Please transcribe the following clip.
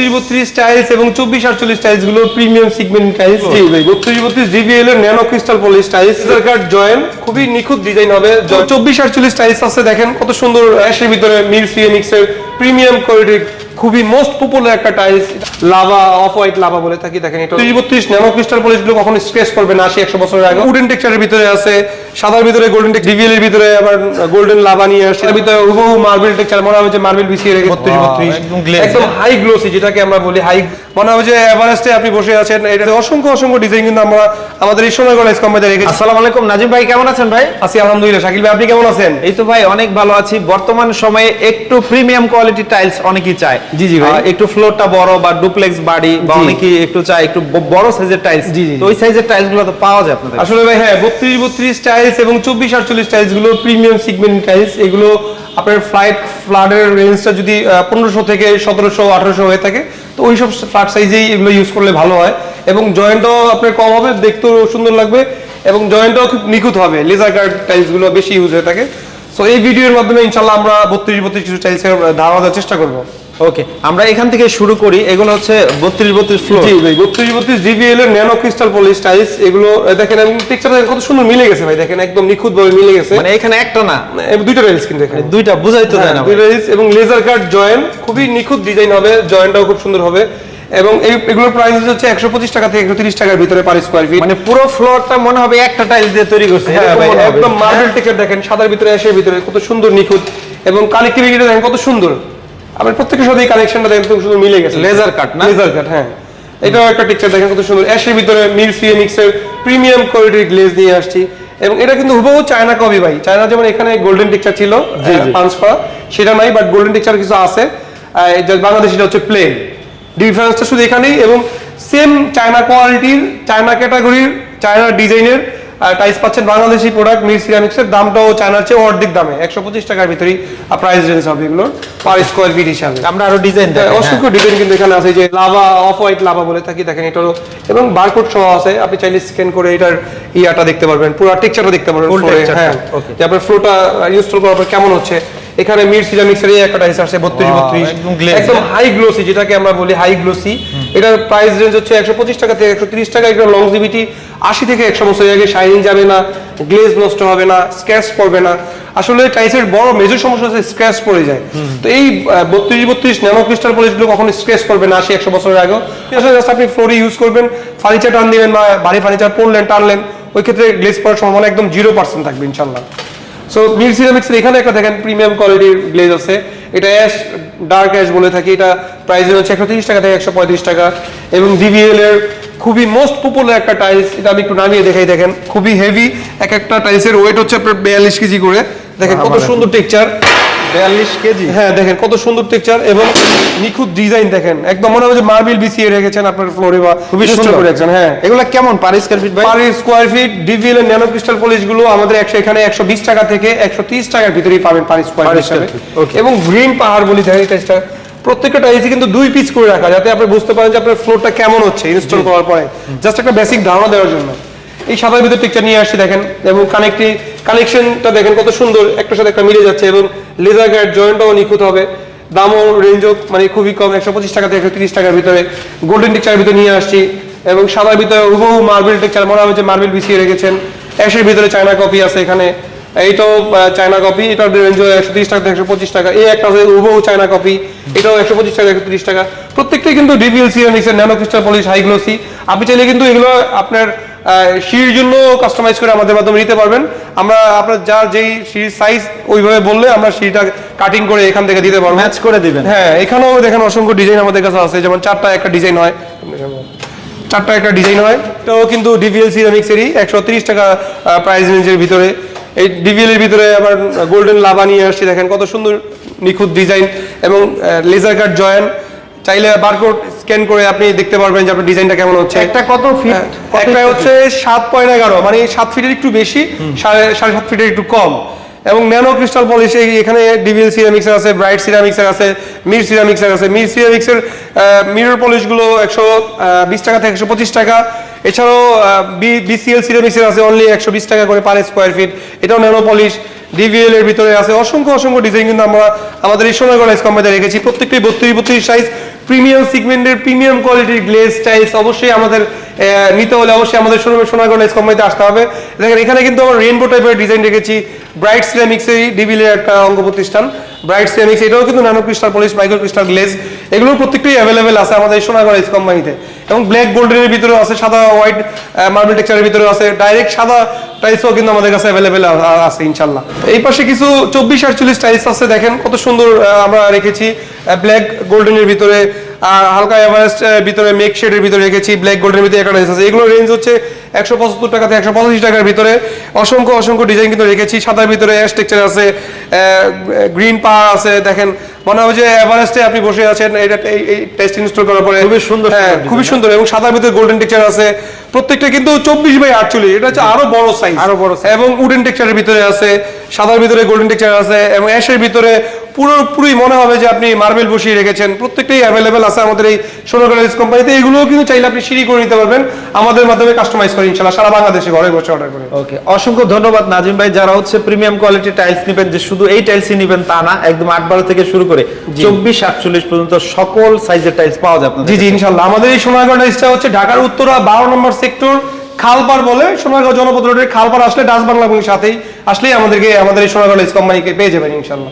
বত্রিশ বত্রিশ টাইলস এবং চব্বিশ আটচল্লিশ টাইলসগুলো প্রিমিয়াম সিগমেন্ট টাইলস জি ভাই বত্রিশ বত্রিশ ডিভিএল এর nano crystal polish tiles. Card join খুবই নিখুঁত ডিজাইন হবে। চব্বিশ আটচল্লিশ টাইলস আছে দেখেন কত সুন্দর অ্যাশের ভিতরে মির এর প্রিমিয়াম কোয়ালিটি খুবই মোস্ট পপুলার একটা tiles lava off white lava বলে থাকি দেখেন এটা ত্রিশ বত্রিশ ন্যানো ক্রিস্টাল পলিশগুলো কখনো স্ক্রেচ করবে না আশি একশো বছরের আগে। উডেন টেক্সচারের ভিতরে আছে সাদার ভিতরে গোল্ডেন ডিভিএল এর ভিতরে আবার গোল্ডেন লাভা নিয়ে আসছে। এর ভিতরে হুবহু মার্বেল টেক্সচার মনে হবে যে মার্বেল বিছিয়ে রেখে বত্রিশ বত্রিশ একদম হাই গ্লোসি যেটাকে আমরা বলি হাই মনে হবে যে এভারেস্টে আপনি বসে আছেন এটা অসংখ্য অসংখ্য ডিজাইন কিন্তু আমরা আমাদের এই সময় গলাইস কোম্পানিতে রেখেছি। আসসালামু আলাইকুম নাজিম ভাই কেমন আছেন ভাই? আছি আলহামদুলিল্লাহ শাকিল ভাই আপনি কেমন আছেন? এই তো ভাই অনেক ভালো আছি। বর্তমান সময়ে একটু প্রিমিয়াম কোয়ালিটি টাইলস অনেকেই চায়। জি, জি ভাই। একটু ফ্লোরটা বড় বা ডুপ্লেক্স বাড়ি বা জি। অনেকেই একটু চায় একটু বড় সাইজের টাইলস জি, জি, তো ওই সাইজের টাইলসগুলো তো পাওয়া যায় আপনাদের। আসলে ভাই হ্যাঁ বত্রিশ বত্রিশ টাইলস এবং চব্বিশ আটচল্লিশ টাইলসগুলো প্রিমিয়াম সিগমেন্ট টাইলস এগুলো আপনার ফ্লাইট ফ্লাডের রেঞ্জটা যদি পনেরোশো থেকে সতেরোশো আঠারোশো হয়ে থাকে তো ওই সব ফ্ল্যাট সাইজেই এগুলো ইউজ করলে ভালো হয়। এবং জয়েন্টও আপনার কম হবে দেখতেও সুন্দর লাগবে। এবং জয়েন্টও খুব নিখুঁত হবে লেজার কার্ড টাইলসগুলো বেশি ইউজ হয়ে থাকে। সো এই ভিডিওর মাধ্যমে ইনশাল্লাহ আমরা বত্রিশ বত্রিশ কিছু টাইলসের ধারণা দেওয়ার চেষ্টা করব। ওকে আমরা এখান থেকে শুরু করি। এগুলো হচ্ছে বত্রিশ বত্রিশ ফ্লোর জি ভাই বত্রিশ বত্রিশ ডিভিএল এর ন্যানো ক্রিস্টাল পলিশ টাইলস এগুলো দেখেন এবং টেক্সচার কত সুন্দর মিলে গেছে ভাই দেখেন একদম নিখুঁত ভাবে মিলে গেছে। মানে এখানে একটা না? দুইটা টাইলস কিন্তু এখানে দুইটা বুঝাই তো না হ্যাঁ, ভাই। দুইটা টাইলস এবং লেজার কাট জয়েন খুবই নিখুঁত ডিজাইন হবে জয়েন্টটাও খুব সুন্দর হবে। এবং এই এগুলোর প্রাইস হচ্ছে একশো পঁচিশ টাকা থেকে একশো তিরিশ টাকার ভিতরে পার স্কোয়ার ফিট মানে পুরো ফ্লোরটা মনে হবে একটা টাইলস দিয়ে তৈরি করছে হ্যাঁ ভাই একদম মার্বেল টেক্সচার দেখেন সাদার ভিতরে অ্যাশের ভিতরে কত সুন্দর নিখুঁত। এবং কানেক্টিভিটিটা দেখেন কত সুন্দর। আবার প্রত্যেকের সাথে এই কানেকশনটা দেখেন সুন্দর মিলে গেছে। Laser cut না? লেজার কাট হ্যাঁ। এটাও একটা টেক্সচার দেখেন কত সুন্দর। অ্যাশের ভিতরে মির সিএমএক্স এর প্রিমিয়াম কোয়ালিটির গ্লেজ নিয়ে আসছি। এবং এটা কিন্তু হুবহু চায়না কপি ভাই। চায়না যেমন এখানে গোল্ডেন টেক্সচার ছিল। পাঞ্চ করা সেটা নাই বাট গোল্ডেন টেক্সচার কিছু আছে। আহ, এটা হচ্ছে প্লেন ডিফারেন্সটা শুধু এখানেই এবং সেম চায়না কোয়ালিটির চায়না ক্যাটাগরির চায়না ডিজাইনের টাইস পাচ্ছেন বাংলাদেশি প্রোডাক্ট মির সিরামিক্সের দামটাও চায়নার চেয়ে অর্ধেক দামে একশো পঁচিশ টাকার ভিতরেই প্রাইস রেঞ্জ হবে এগুলো পার স্কোয়ার ফিট হিসাবে। আমরা আরও ডিজাইন হ্যাঁ, অসংখ্য ডিজাইন কিন্তু এখানে আছে যে লাভা অফ হোয়াইট লাভা বলে থাকি দেখেন এটারও এবং বারকোড সহ আছে আপনি চাইলে স্ক্যান করে এটার ইয়াটা দেখতে পারবেন পুরো টেক্সচারটা দেখতে পারবেন হ্যাঁ. যে আপনার ফ্লোটা ইনস্টল করার পর কেমন হচ্ছে? এখানে মির সিরামিক্সের একটা টাইস আসছে বত্রিশ বত্রিশ। একদম একদম হ্যাঁ। হাই গ্লোসি যেটাকে আমরা বলি হাই গ্লোসি এটার প্রাইস রেঞ্জ হচ্ছে একশো পঁচিশ টাকা থেকে একশো তিরিশ টাকা। এটা লংজিভিটি আশি থেকে একশো বছর আগে শাইনিং যাবে না গ্লেজ নষ্ট হবে না স্ক্র্যাচ পড়বে না। আসলে টাইসের বড় মেজর সমস্যা হচ্ছে স্ক্র্যাচ পড়ে যায়। তো এই বত্রিশ বত্রিশ ন্যানো ক্রিস্টাল পলিশগুলো কখনো স্ক্র্যাচ করবে না আশি, একশো বছরের আগেও। আসলে জাস্ট আপনি ফ্লোরে ইউজ করবেন ফার্নিচার টান দিবেন বা ভারী ফার্নিচার পড়লেন টানলেন, ওই ক্ষেত্রে গ্লেজ পড়ার সম্ভাবনা একদম জিরো পার্সেন্ট থাকবে ইনশাল্লাহ সো মির সিরামিক্সের এখানে একটা দেখেন প্রিমিয়াম কোয়ালিটির গ্লেজ আছে। এটা অ্যাশ ডার্ক অ্যাশ বলে থাকি এটা প্রাইস হচ্ছে একশো তিরিশ টাকা থেকে একশো পঁয়ত্রিশ টাকা। এবং ডিভিএল এর খুবই মোস্ট পপুলার একটা টাইলস এটা আমি একটু নামিয়ে দেখাই দেখেন খুবই হেভি এক একটা টাইলসের ওয়েট হচ্ছে আপনার বিয়াল্লিশ কেজি করে। দেখেন কত সুন্দর টেক্সচার বিয়াল্লিশ কেজি। হ্যাঁ দেখেন কত সুন্দর টেক্সচার এবং নিখুঁত ডিজাইন দেখেন। একদম মনে হয় যে মার্বেল বিছিয়ে রেখেছেন আপনার ফ্লোরে বা খুবই সুন্দর। করে রেখেছেন হ্যাঁ। এগুলা কেমন per square feet per square feet DVL এর ন্যানো ক্রিস্টাল পলিশগুলো আমাদের একশো এখানে একশো বিশ টাকা থেকে একশো তিরিশ টাকার ভিতরেই পাবেন পার স্কোয়ার ফিট. এবং গ্রিন পাহাড় বলি থাকে টাইসটা প্রত্যেকটা টাইসই কিন্তু দুই পিস করে রাখা যাতে আপনি বুঝতে পারেন যে আপনার ফ্লোরটা কেমন হচ্ছে ইনস্টল করার পরে। জাস্ট একটা বেসিক ধারণা দেওয়ার জন্য। এই সাদার ভিতর টেক্সচার নিয়ে আসছি দেখেন এবং কানেক্টি কানেকশনটা দেখেন কত সুন্দর, একটার সাথে একটা মিলে যাচ্ছে এবং লেজার গার্ড জয়েন্টটাও নিখুঁত হবে। দামও রেঞ্জও মানে খুবই কম, একশো পঁচিশ টাকা থেকে একশো তিরিশ টাকার ভিতরে। গোল্ডেন টেক্সচার ভিতরে নিয়ে আসছি এবং সাদার ভিতরে হুবহু মার্বেল টেক্সচার মনে হবে যে মার্বেল বিছিয়ে রেখেছেন। অ্যাশের ভিতরে চায়না কপি আছে এখানে। এইটাও চায়না কপি এটার রেঞ্জ একশো তিরিশ টাকা থেকে একশো পঁচিশ টাকা। এই একটা আছে হুবহু চায়না কপি এটাও একশো পঁচিশ টাকা একশো তিরিশ টাকা। প্রত্যেকটাই কিন্তু DVL সিরামিক্সের nano crystal polish high glossy আপনি চাইলে কিন্তু এগুলো আপনার সিঁড়ির জন্য কাস্টমাইজ করে আমাদের মাধ্যমে নিতে পারবেন। আমরা আপনার যার যেই সিঁড়ির সাইজ ওইভাবে বললে আমরা সিঁড়িটা কাটিং করে এখান থেকে দিতে পারব। ম্যাচ করে দিবেন। হ্যাঁ এখানেও দেখেন অসংখ্য ডিজাইন আমাদের কাছে আছে। যেমন চারটা একটা ডিজাইন হয়। চারটা একটা ডিজাইন হয়। তো কিন্তু ডিভিএল সিরামিক্সেরই একশো তিরিশ টাকা প্রাইস রেঞ্জের ভিতরে। এই ডিভিএল এর ভিতরে আবার গোল্ডেন লাভা নিয়ে আসছি। দেখেন কত সুন্দর নিখুঁত ডিজাইন এবং লেজার কাট জয়েন চাইলে বারকোড স্ক্যান করে আপনি দেখতে পারবেন যে আপনার ডিজাইনটা কেমন হচ্ছে। একটা কত ফিট হ্যাঁ, একটা হচ্ছে সাত পয়েন্ট এগারো মানে সাত ফিটের একটু বেশি সাড়ে সাড়ে সাত ফিটের একটু কম। এবং ন্যানো ক্রিস্টাল পলিশ এখানে ডিভিএল সিরামিক্সের আছে ব্রাইট সিরামিক্সের আছে মির সিরামিক্সের আছে। মির সিরামিক্সের মিরর পলিশগুলো একশো বিশ টাকা থেকে একশো পঁচিশ টাকা। এছাড়াও বিসিএল সিরামিক্সের আছে অনলি একশো বিশ টাকা করে পার স্কোয়ার ফিট এটাও ন্যানো পলিশ ডিভিএল এর ভিতরে আছে অসংখ্য অসংখ্য ডিজাইন কিন্তু আমরা আমাদের এই সময় গলাইজ কোম্পানিতে রেখেছি। প্রত্যেকটি বত্রিশ বত্রিশ সাইজ প্রিমিয়াম সিগমেন্টের প্রিমিয়াম কোয়ালিটির গ্লেজ টাইলস অবশ্যই আমাদের নিতে হলে অবশ্যই আমাদের শোরুমে সোনাগড় টাইলস কোম্পানিতে আসতে হবে। দেখেন, এখানে কিন্তু আমরা রেইনবো টাইপের ডিজাইন রেখেছি। ব্রাইট সিরামিক্সেরই ডিভিলের একটা অঙ্গ প্রতিষ্ঠান। ব্রাইট সিরামিক্স এটাও কিন্তু nano crystal polish micro crystal glaze এগুলোর প্রত্যেকটাই অ্যাভেলেবেল আছে আমাদের সোনাগড় টাইলস কোম্পানিতে এবং ব্ল্যাক গোল্ডেনের ভিতরে আছে, সাদা হোয়াইট মার্বেল টেক্সচারের ভিতরে আছে। ডাইরেক্ট সাদা টাইলসও কিন্তু আমাদের কাছে অ্যাভেলেবেল আছে ইনশাল্লাহ এই পাশে কিছু চব্বিশ আটচল্লিশ টাইলস আছে, দেখেন কত সুন্দর আমরা রেখেছি। ব্ল্যাক গোল্ডেনের ভিতরে আর হালকা এভারেস্ট ভিতরে মেক শেডের ভিতরে রেখেছি ব্ল্যাক গোল্ডের ভিতরে একটা আছে। এগুলো রেঞ্জ হচ্ছে একশো পঁচাত্তর টাকা থেকে একশো পঁচাশি টাকার ভিতরে। অসংখ্য অসংখ্য ডিজাইন কিন্তু রেখেছি। সাদার ভিতরে টেক্সচার আছে গ্রিন পাওয়ার আছে দেখেন মনে হবে যে এভারেস্টে আপনি বসে আছেন এটা এই- টেস্ট ইনস্টল করার পরে খুবই সুন্দর হ্যাঁ খুবই সুন্দর এবং সাদার ভিতরে গোল্ডেন টেক্সচার আছে। প্রত্যেকটা কিন্তু চব্বিশ বাই আটচল্লিশ এটা হচ্ছে আরও বড় সাইজ আরও বড়। এবং উডেন টেক্সচারের ভিতরে আছে সাদার ভিতরে গোল্ডেন টেক্সচার আছে এবং অ্যাশের ভিতরে পুরোপুরি মনে হবে যে আপনি মার্বেল বসিয়ে রেখেছেন। প্রত্যেকটাই অ্যাভেলেবেল আছে আমাদের এই সোনাগাড়িস কোম্পানিতে। এগুলোও কিন্তু চাইলে আপনি সিঁড়ি করে নিতে পারবেন। আমাদের মাধ্যমে কাস্টমাইজ করে ইনশাল্লাহ সারা বাংলাদেশে ঘরে বসে অর্ডার করে। ওকে অসংখ্য ধন্যবাদ নাজিম ভাই। যারা হচ্ছে প্রিমিয়াম কোয়ালিটি টাইলস নেবেন যে শুধু এই টাইলসই নেবেন তা না একদম আট বারো থেকে শুরু করে চব্বিশ আটচল্লিশ পর্যন্ত সকল সাইজের টাইলস পাওয়া যায় জি জি ইনশাল্লাহ আমাদের এই সোনারগাঁও টাইলসটা হচ্ছে ঢাকার উত্তরা বারো নম্বর সেক্টর খালপার বলে। সোনারগাঁও জনপদ রোডের খালপার আসলে ডাস বাংলা সাথেই। আসলেই আমাদেরকে আমাদের এই সোনারগাঁও কোম্পানিকে পেয়ে যাবেন ইনশাল্লাহ